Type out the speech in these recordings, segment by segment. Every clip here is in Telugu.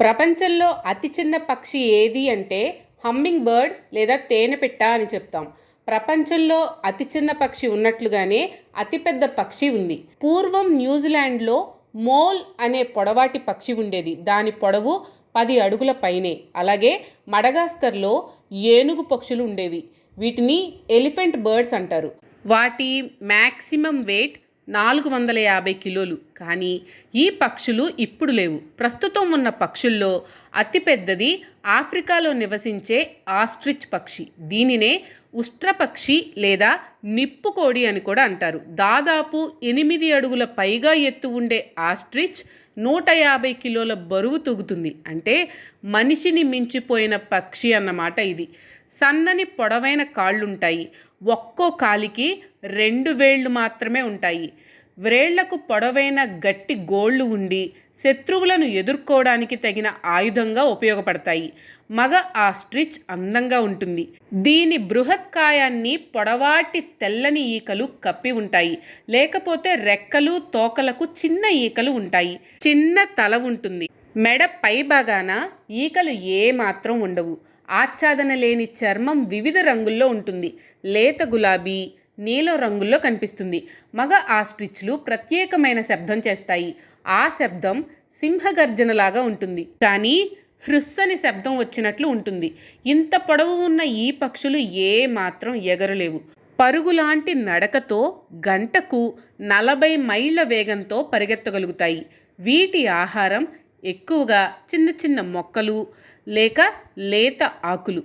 ప్రపంచంలో అతి చిన్న పక్షి ఏది అంటే హమ్మింగ్ బర్డ్ లేదా తేనెపిట్ట అని చెప్తాం. ప్రపంచంలో అతి చిన్న పక్షి ఉన్నట్లుగానే అతిపెద్ద పక్షి ఉంది. పూర్వం న్యూజిలాండ్లో మోల్ అనే పొడవాటి పక్షి ఉండేది. దాని పొడవు పది అడుగుల పైనే. అలాగే మడగాస్కర్లో ఏనుగు పక్షులు ఉండేవి. వీటిని ఎలిఫెంట్ బర్డ్స్ అంటారు. వాటి మ్యాక్సిమం వెయిట్ నాలుగు వందల యాభై కిలోలు. కానీ ఈ పక్షులు ఇప్పుడు లేవు. ప్రస్తుతం ఉన్న పక్షుల్లో అతిపెద్దది ఆఫ్రికాలో నివసించే ఆస్ట్రిచ్ పక్షి. దీనినే ఉష్ట్రపక్షి లేదా నిప్పుకోడి అని కూడా అంటారు. దాదాపు ఎనిమిది అడుగుల పైగా ఎత్తు ఉండే ఆస్ట్రిచ్ నూట యాభై కిలోల బరువు తూగుతుంది. అంటే మనిషిని మించిపోయిన పక్షి అన్నమాట ఇది. సన్నని పొడవైన కాళ్ళుంటాయి. ఒక్కో కాలికి రెండు వేళ్ళు మాత్రమే ఉంటాయి. వ్రేళ్ళకు పొడవైన గట్టి గోళ్ళు ఉండి శత్రువులను ఎదుర్కోవడానికి తగిన ఆయుధంగా ఉపయోగపడతాయి. మగ ఆస్ట్రిచ్ అందంగా ఉంటుంది. దీని బృహత్కాయాన్ని పొడవాటి తెల్లని ఈకలు కప్పి ఉంటాయి. లేకపోతే రెక్కలు తోకలకు చిన్న ఈకలు ఉంటాయి. చిన్న తల ఉంటుంది. మెడ పై భాగాన ఈకలు ఏమాత్రం ఉండవు. ఆచ్ఛాదన లేని చర్మం వివిధ రంగుల్లో ఉంటుంది. లేత గులాబీ నీలం రంగుల్లో కనిపిస్తుంది. మగ ఆస్ట్రిచ్లు ప్రత్యేకమైన శబ్దం చేస్తాయి. ఆ శబ్దం సింహగర్జనలాగా ఉంటుంది. కానీ హృస్సని శబ్దం వచ్చినట్లు ఉంటుంది. ఇంత పొడవు ఉన్న ఈ పక్షులు ఏ మాత్రం ఎగరలేవు. పరుగులాంటి నడకతో గంటకు నలభై మైళ్ళ వేగంతో పరిగెత్తగలుగుతాయి. వీటి ఆహారం ఎక్కువగా చిన్న చిన్న మొక్కలు లేక లేత ఆకులు.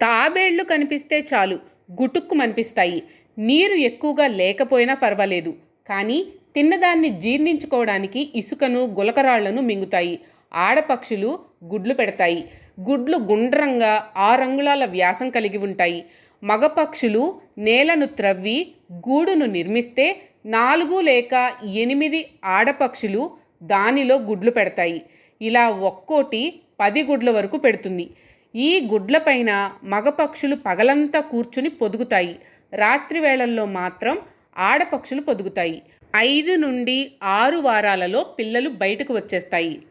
తాబేళ్ళు కనిపిస్తే చాలు గుటుక్కుమనిపిస్తాయి. నీరు ఎక్కువగా లేకపోయినా పర్వాలేదు. కానీ తిన్నదాన్ని జీర్ణించుకోవడానికి ఇసుకను గులకరాళ్ళను మింగుతాయి. ఆడపక్షులు గుడ్లు పెడతాయి. గుడ్లు గుండ్రంగా ఆరంగుళాల వ్యాసం కలిగి ఉంటాయి. మగపక్షులు నేలను త్రవ్వి గూడును నిర్మిస్తే నాలుగు లేక ఎనిమిది ఆడపక్షులు దానిలో గుడ్లు పెడతాయి. ఇలా ఒక్కోటి పది గుడ్ల వరకు పెడుతుంది. ఈ గుడ్లపైన మగపక్షులు పగలంతా కూర్చుని పొదుగుతాయి. రాత్రి వేళల్లో మాత్రం ఆడపక్షులు పొదుగుతాయి. ఐదు నుండి ఆరు వారాలలో పిల్లలు బయటకు వచ్చేస్తాయి.